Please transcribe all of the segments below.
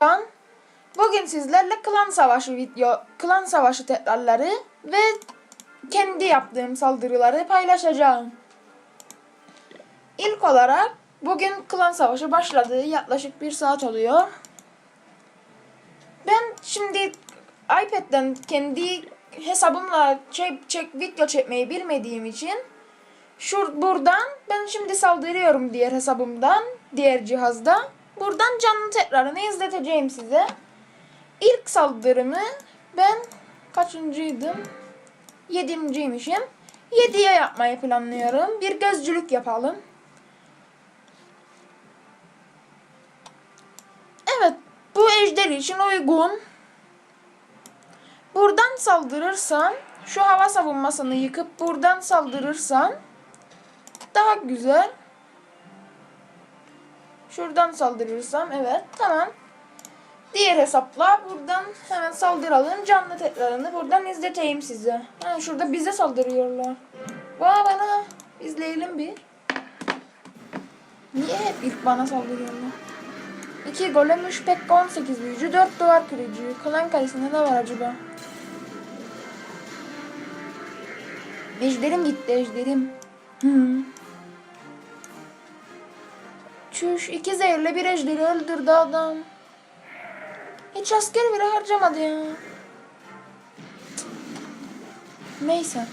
Ben bugün sizlerle klan savaşı video, klan savaşı tekrarları ve kendi yaptığım saldırıları paylaşacağım. İlk olarak bugün klan savaşı başladı. Yaklaşık bir saat oluyor. Ben şimdi iPad'den kendi hesabımla çek, çek, video çekmeyi bilmediğim için Şur buradan ben şimdi saldırıyorum diğer hesabımdan, diğer cihazda. Buradan canlı tekrarını izleteceğim size. İlk saldırımı ben kaçıncıydım? Yedinciymişim. Yediye yapmayı planlıyorum. Bir gözcülük yapalım. Evet, bu ejder için uygun. Buradan saldırırsam, şu hava savunmasını yıkıp buradan saldırırsam daha güzel. Şuradan saldırırsam evet tamam. Diğer hesapla buradan hemen saldıralım. Canlı tekrarını buradan izleteyim size. Ha, şurada bize saldırıyorlar. Vay bana. İzleyelim bir. Niye hep ilk bana saldırıyorlar? 2 golem 3 pekka 18 büyücü 4 duvar kırıcı. Klan kalesinde ne var acaba? Ejderim gitti ejderim. Hı. Çüş iki zehirli bir ejderi öldürdü adam. Hiç asker bile harcamadı ya. Neyse.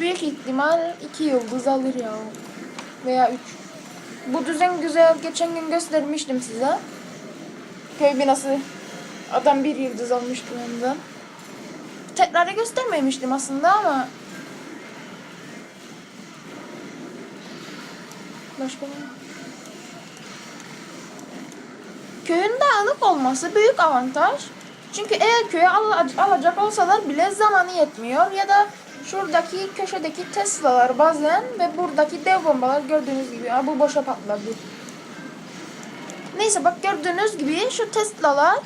Büyük ihtimal iki yıldız alır ya. Veya üç. Bu düzen güzel. Geçen gün göstermiştim size. Köy binası. Adam bir yıldız almıştı ondan. Tekrarı göstermemiştim aslında ama Başka? Köyün dağınık olması büyük avantaj. Çünkü eğer köye al alacak olsalar bile zamanı yetmiyor. Ya da şuradaki köşedeki Tesla'lar bazen ve buradaki dev bombalar gördüğünüz gibi. Ha, bu boşa patladı. Neyse bak gördüğünüz gibi şu Tesla'lar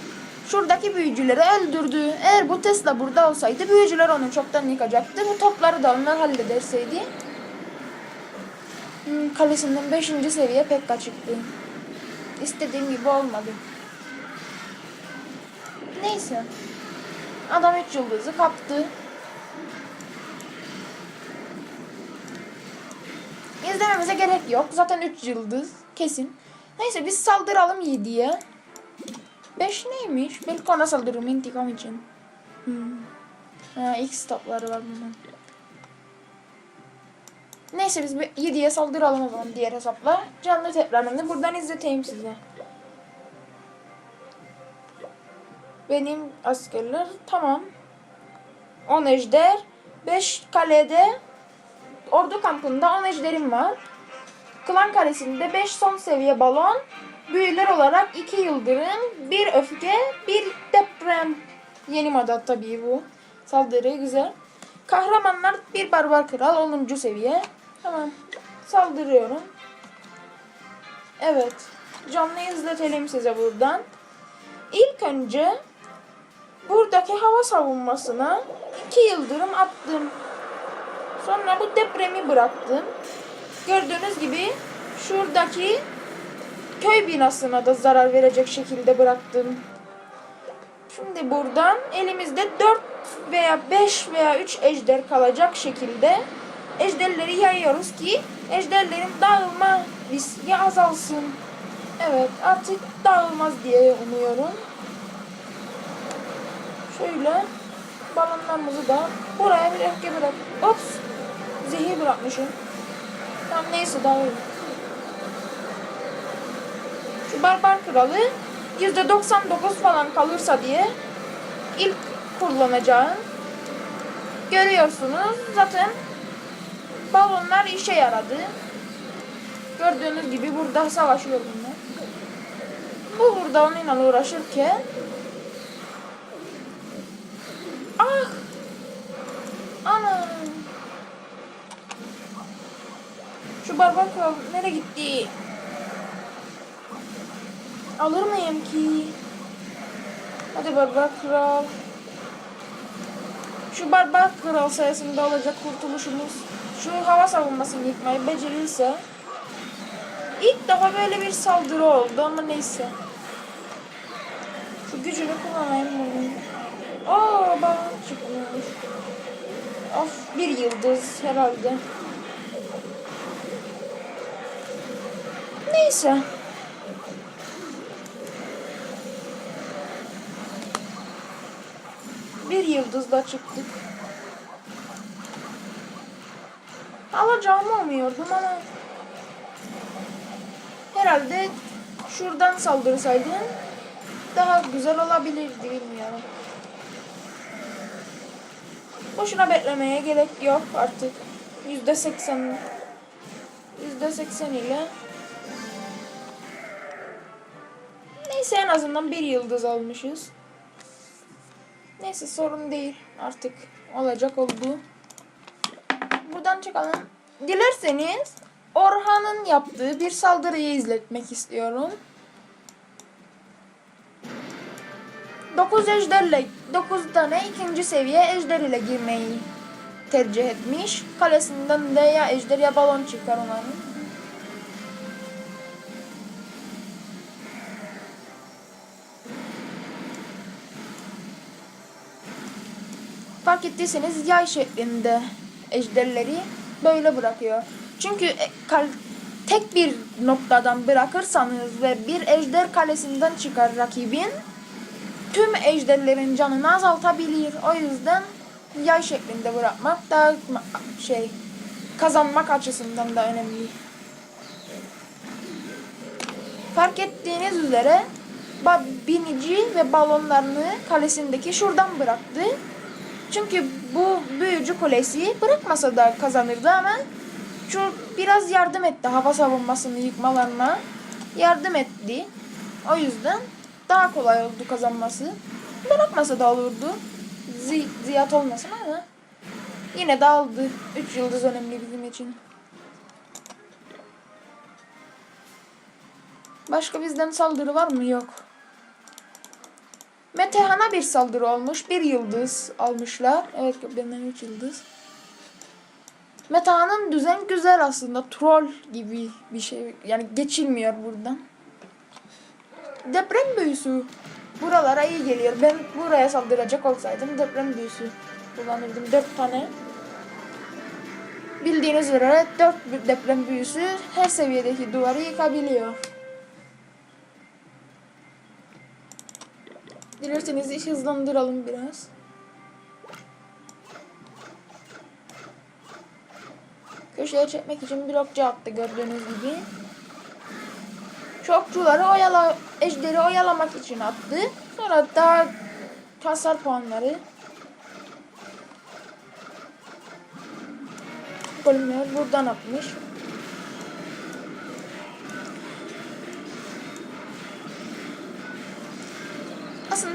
şuradaki büyücüleri öldürdü. Eğer bu Tesla burada olsaydı büyücüler onu çoktan yıkacaktı. Bu topları da onlar hallederseydi kalesinden 5. seviye Pekka çıktı. İstediğim gibi olmadı. Neyse. Adam 3 yıldızı kaptı. İzlememize gerek yok. Zaten 3 yıldız. Kesin. Neyse biz saldıralım 7'ye. 5 neymiş? Belki ona saldırırım intikam için. Hmm. Ha, X topları var bunun. Neyse biz 7'ye saldıralım o zaman diğer hesapla. Canlı tekrarını buradan izleteyim size. Benim askerler tamam. 10 ejder. 5 kalede ordu kampında 10 ejderim var. Klan kalesinde 5 son seviye balon. Büyüler olarak 2 yıldırım, 1 öfke, 1 deprem. Yeni moda tabii bu. Saldırı güzel. Kahramanlar bir barbar kral 10. seviye. Tamam. Saldırıyorum. Evet. Canlı izletelim size buradan. İlk önce buradaki hava savunmasına iki yıldırım attım. Sonra bu depremi bıraktım. Gördüğünüz gibi şuradaki köy binasına da zarar verecek şekilde bıraktım. Şimdi buradan elimizde 4 veya 5 veya 3 ejder kalacak şekilde ejderleri yayıyoruz ki ejderlerin dağılma riski azalsın. Evet artık dağılmaz diye umuyorum. Şöyle balonlarımızı da buraya bir öfke bırak. Ops zehir bırakmışım. Tamam neyse dağılır. Şu barbar kralı %99 falan kalırsa diye ilk kullanacağım. Görüyorsunuz zaten balonlar işe yaradı. Gördüğünüz gibi burada savaşıyor bunlar. Bu burada onunla uğraşırken Ah! Ana! Şu barbar kral nereye gitti? Alır mıyım ki? Hadi barbar kral. Şu barbar kral sayesinde olacak kurtuluşumuz. Şu hava savunmasını yıkmayı becerirse İlk defa böyle bir saldırı oldu ama neyse. Şu gücünü kullanayım bunu. Aa bak çıkmış. Of bir yıldız herhalde. Neyse. Bir yıldızla çıktık. Alacağımı umuyordum ama herhalde şuradan saldırsaydım daha güzel olabilirdi bilmiyorum. Boşuna beklemeye gerek yok artık. Yüzde seksen yüzde seksen ile Neyse en azından bir yıldız almışız. Neyse sorun değil artık olacak oldu. Buradan çıkalım. Dilerseniz Orhan'ın yaptığı bir saldırıyı izletmek istiyorum. 9 ejderle 9 tane ikinci seviye ejder ile girmeyi tercih etmiş. Kalesinden de ya ejder ya balon çıkar onların. Fark ettiyseniz yay şeklinde ejderleri böyle bırakıyor. Çünkü e, tek bir noktadan bırakırsanız ve bir ejder kalesinden çıkar rakibin tüm ejderlerin canını azaltabilir. O yüzden yay şeklinde bırakmak ma- şey kazanmak açısından da önemli. Fark ettiğiniz üzere binici ve balonlarını kalesindeki şuradan bıraktı. Çünkü bu büyücü kulesi bırakmasa da kazanırdı ama şu biraz yardım etti hava savunmasını yıkmalarına. Yardım etti. O yüzden daha kolay oldu kazanması. Bırakmasa da olurdu. Zi ziyat olmasın ama yine de aldı. 3 yıldız önemli bizim için. Başka bizden saldırı var mı? Yok. Metehan'a bir saldırı olmuş. Bir yıldız almışlar. Evet benden 3 yıldız. Metehan'ın düzen güzel aslında. Troll gibi bir şey. Yani geçilmiyor buradan. Deprem büyüsü. Buralara iyi geliyor. Ben buraya saldıracak olsaydım deprem büyüsü kullanırdım. 4 tane. Bildiğiniz üzere 4 deprem büyüsü her seviyedeki duvarı yıkabiliyor. Dilerseniz iş hızlandıralım biraz. Köşeye çekmek için bir okçu attı gördüğünüz gibi. Şu okçuları oyala, ejderi oyalamak için attı. Sonra daha hasar puanları. Golemler buradan atmış.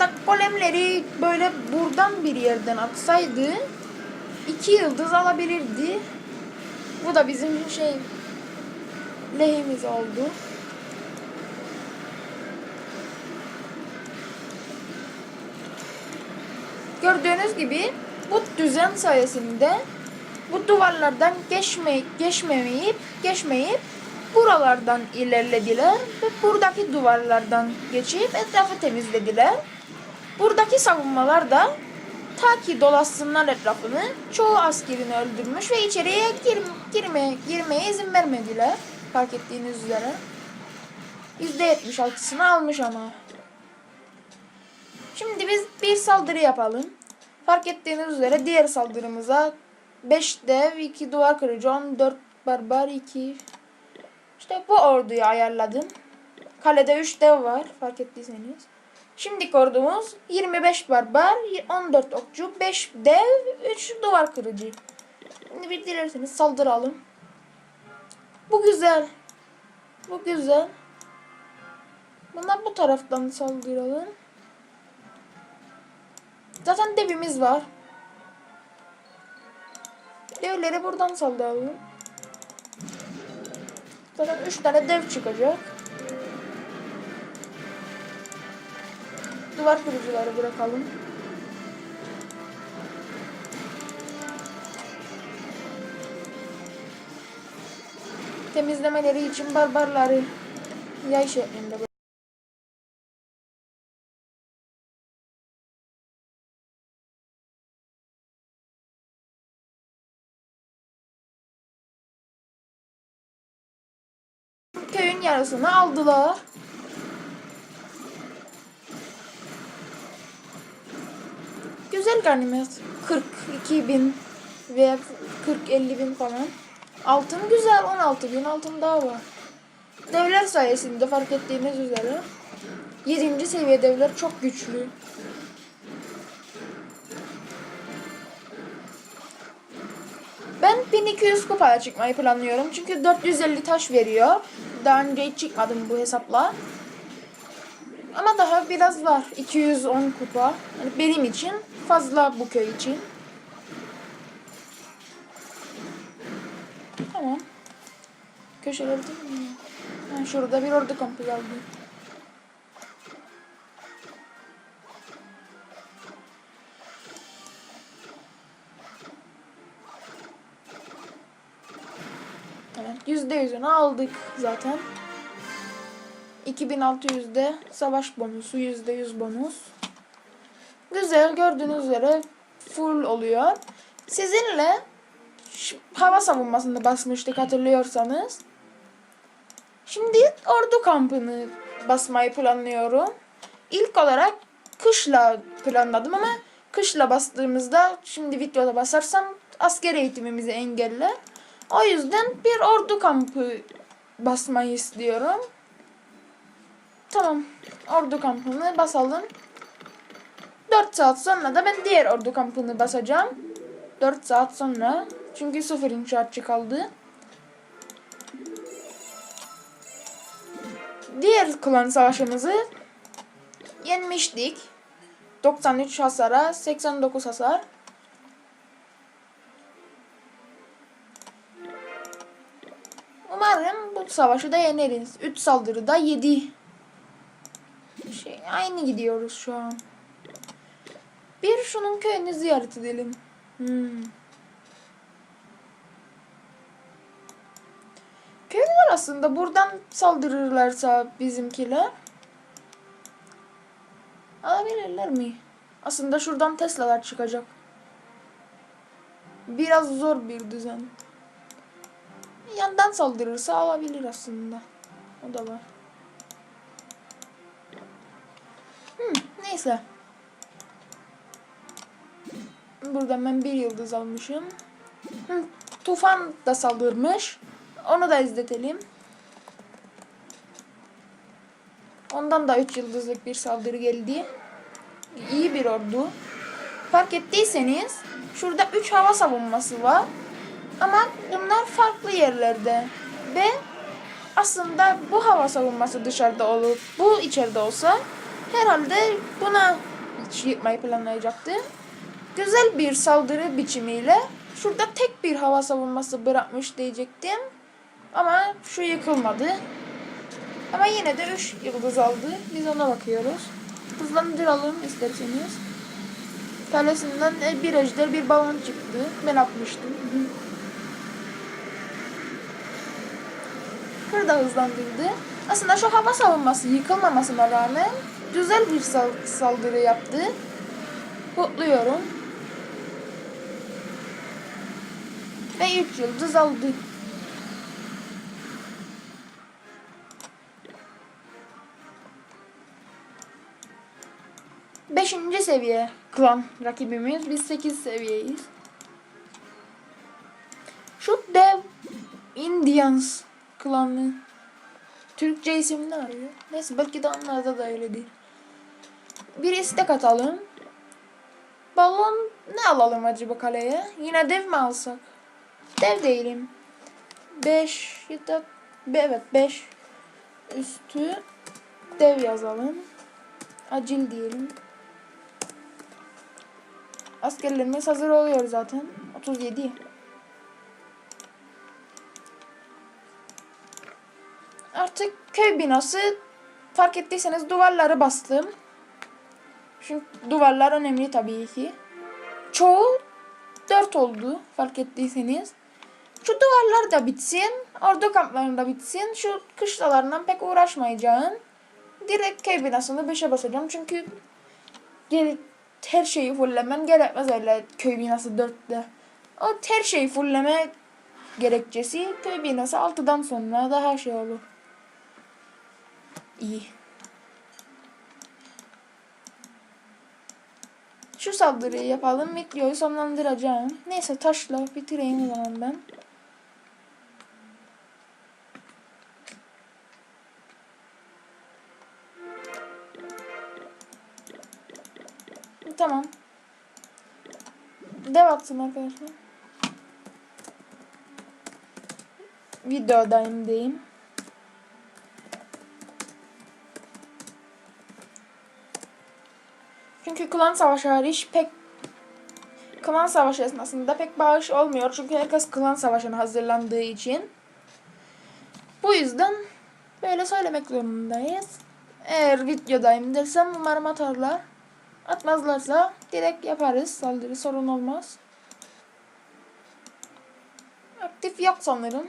Aslında golemleri böyle buradan bir yerden atsaydı iki yıldız alabilirdi. Bu da bizim şey lehimiz oldu. Gördüğünüz gibi bu düzen sayesinde bu duvarlardan geçme, geçmemeyip geçmeyip buralardan ilerlediler ve buradaki duvarlardan geçip etrafı temizlediler. Buradaki savunmalar da ta ki dolaşsınlar etrafını çoğu askerini öldürmüş ve içeriye gir, girme, girmeye izin vermediler. Fark ettiğiniz üzere. %76'sını almış ama. Şimdi biz bir saldırı yapalım. Fark ettiğiniz üzere diğer saldırımıza 5 dev, 2 duvar kırıcı, 14 barbar, 2 işte bu orduyu ayarladım. Kalede 3 dev var fark ettiyseniz. Şimdiki ordumuz 25 barbar, 14 okçu, 5 dev, 3 duvar kırıcı. Şimdi bir dilerseniz saldıralım. Bu güzel. Bu güzel. Buna bu taraftan saldıralım. Zaten devimiz var. Devleri buradan saldıralım. Zaten 3 tane dev çıkacak. Duvar kırıcıları bırakalım. temizlemeleri için barbarları yay şeklinde. Köyün yarısını aldılar. Güzel ganimet. 42 bin veya 40-50 bin falan. Altın güzel 16 bin altın daha var. Devler sayesinde fark ettiğiniz üzere 7. seviye devler çok güçlü. Ben 1200 kupaya çıkmayı planlıyorum. Çünkü 450 taş veriyor. Daha önce hiç çıkmadım bu hesapla. Ama daha biraz var. 210 kupa. Yani benim için fazla bu köy için. Tamam. Köşelerde mi? Ha, şurada bir ordu kampı geldi. Yüzde yüzünü aldık zaten. 2600'de savaş bonusu, yüzde yüz bonus. Güzel, gördüğünüz üzere full oluyor. Sizinle hava savunmasında basmıştık hatırlıyorsanız. Şimdi ordu kampını basmayı planlıyorum. İlk olarak kışla planladım ama kışla bastığımızda şimdi videoda basarsam asker eğitimimizi engeller. O yüzden bir ordu kampı basmayı istiyorum. Tamam. Ordu kampını basalım. 4 saat sonra da ben diğer ordu kampını basacağım. 4 saat sonra. Çünkü sıfır inşaatçı kaldı. Diğer klan savaşımızı yenmiştik. 93 hasara, 89 hasar. Umarım bu savaşı da yeneriz. 3 saldırıda 7. Şey, aynı gidiyoruz şu an. Bir şunun köyünü ziyaret edelim. Hmm. Köylüler aslında buradan saldırırlarsa bizimkiler alabilirler mi? Aslında şuradan Tesla'lar çıkacak. Biraz zor bir düzen. Yandan saldırırsa alabilir aslında. O da var. Neyse. Buradan ben bir yıldız almışım. Hı, Tufan da saldırmış. Onu da izletelim. Ondan da 3 yıldızlık bir saldırı geldi. İyi bir ordu. Fark ettiyseniz şurada 3 hava savunması var. Ama bunlar farklı yerlerde. Ve aslında bu hava savunması dışarıda olup bu içeride olsa herhalde buna yıkmayı planlayacaktı. Güzel bir saldırı biçimiyle şurada tek bir hava savunması bırakmış diyecektim. Ama şu yıkılmadı. Ama yine de 3 yıldız aldı. Biz ona bakıyoruz. Hızlandıralım isterseniz. Kalesinden e, bir ejder bir balon çıktı. Ben atmıştım. Kır da hızlandırdı. Aslında şu hava savunması yıkılmamasına rağmen güzel bir sal- saldırı yaptı. Kutluyorum. Ve 3 yıldız aldı. Beşinci seviye klan rakibimiz. Biz 8 seviyeyiz. Şu dev Indians klanı. Türkçe isimini arıyor. Neyse belki de onlarda da öyledir. Bir istek atalım. Balon ne alalım acaba kaleye? Yine dev mi alsak? Dev değilim. 5 ya da evet 5 üstü dev yazalım. Acil diyelim. Askerlerimiz hazır oluyor zaten. 37. Artık köy binası fark ettiyseniz duvarları bastım. Çünkü duvarlar önemli tabii ki. Çoğu 4 oldu fark ettiyseniz. Şu duvarlar da bitsin. Ordu kamplarını da bitsin. Şu kışlalarından pek uğraşmayacağım. Direkt köy binasını 5'e basacağım. Çünkü her şeyi fulllemen gerekmez öyle köy binası 4'te. O her şeyi fullleme gerekçesi köy binası 6'dan sonra daha şey olur. İyi. Şu saldırıyı yapalım. Videoyu sonlandıracağım. Neyse taşla bitireyim o zaman ben. Tamam. Dev atsın arkadaşlar. Videodayım diyeyim. Çünkü klan savaşı hariç pek klan savaşı esnasında pek bağış olmuyor. Çünkü herkes klan savaşına hazırlandığı için. Bu yüzden böyle söylemek zorundayız. Eğer videodayım dersem umarım atarlar. Atmazlarsa direkt yaparız. Saldırı sorun olmaz. Aktif yok sanırım.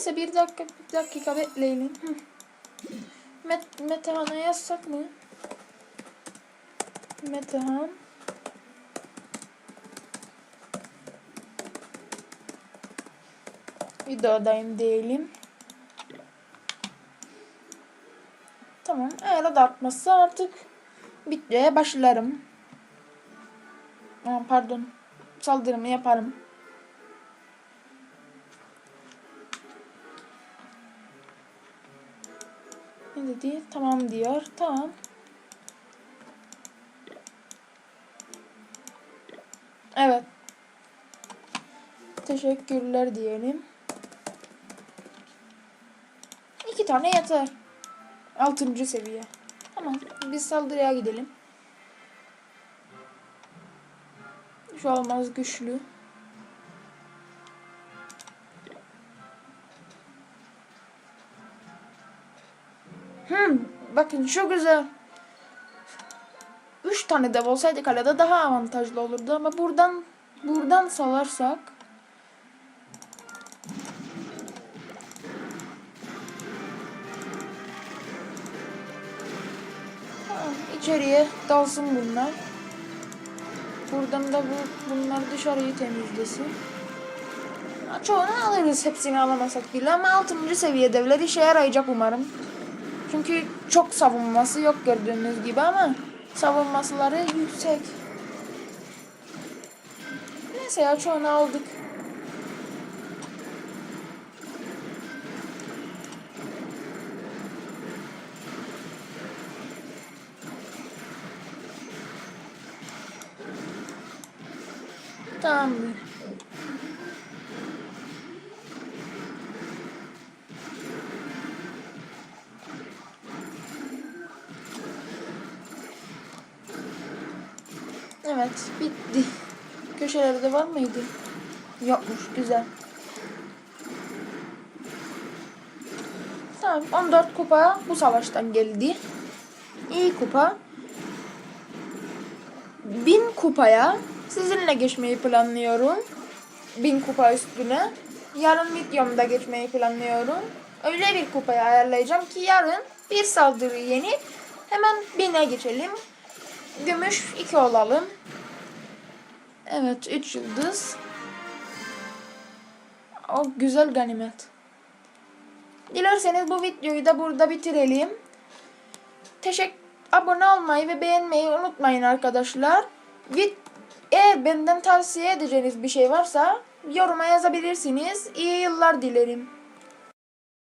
Neyse bir dakika bir dakika bekleyelim. Hı. Met Metehan'a yazsak mı? Metehan. Videodayım diyelim. Tamam. Eğer o artık videoya başlarım. Pardon. Saldırımı yaparım. Dedi? Tamam diyor. Tamam. Evet. Teşekkürler diyelim. İki tane yeter. Altıncı seviye. Tamam. Biz saldırıya gidelim. Şu olmaz güçlü. Bakın şu güzel. Üç tane dev olsaydı kalede daha avantajlı olurdu ama buradan buradan salarsak içeriye dalsın bunlar. Buradan da bu, bunlar dışarıyı temizlesin. Çoğunu alırız hepsini alamasak bile ama 6. seviye devler işe yarayacak umarım. Çünkü çok savunması yok gördüğünüz gibi ama savunmasıları yüksek. Neyse ya çoğunu aldık. Tamamdır. Bitti. Köşelerde var mıydı? Yokmuş, güzel. Tamam, 14 kupa bu savaştan geldi. İyi kupa. 1000 kupaya sizinle geçmeyi planlıyorum. 1000 kupa üstüne. Yarın videomda geçmeyi planlıyorum. Öyle bir kupayı ayarlayacağım ki yarın bir saldırıyı yenip hemen 1000'e geçelim. Gümüş 2 olalım. Evet 3 yıldız. O güzel ganimet. Dilerseniz bu videoyu da burada bitirelim. Teşekkür abone olmayı ve beğenmeyi unutmayın arkadaşlar. Vid eğer benden tavsiye edeceğiniz bir şey varsa yoruma yazabilirsiniz. İyi yıllar dilerim.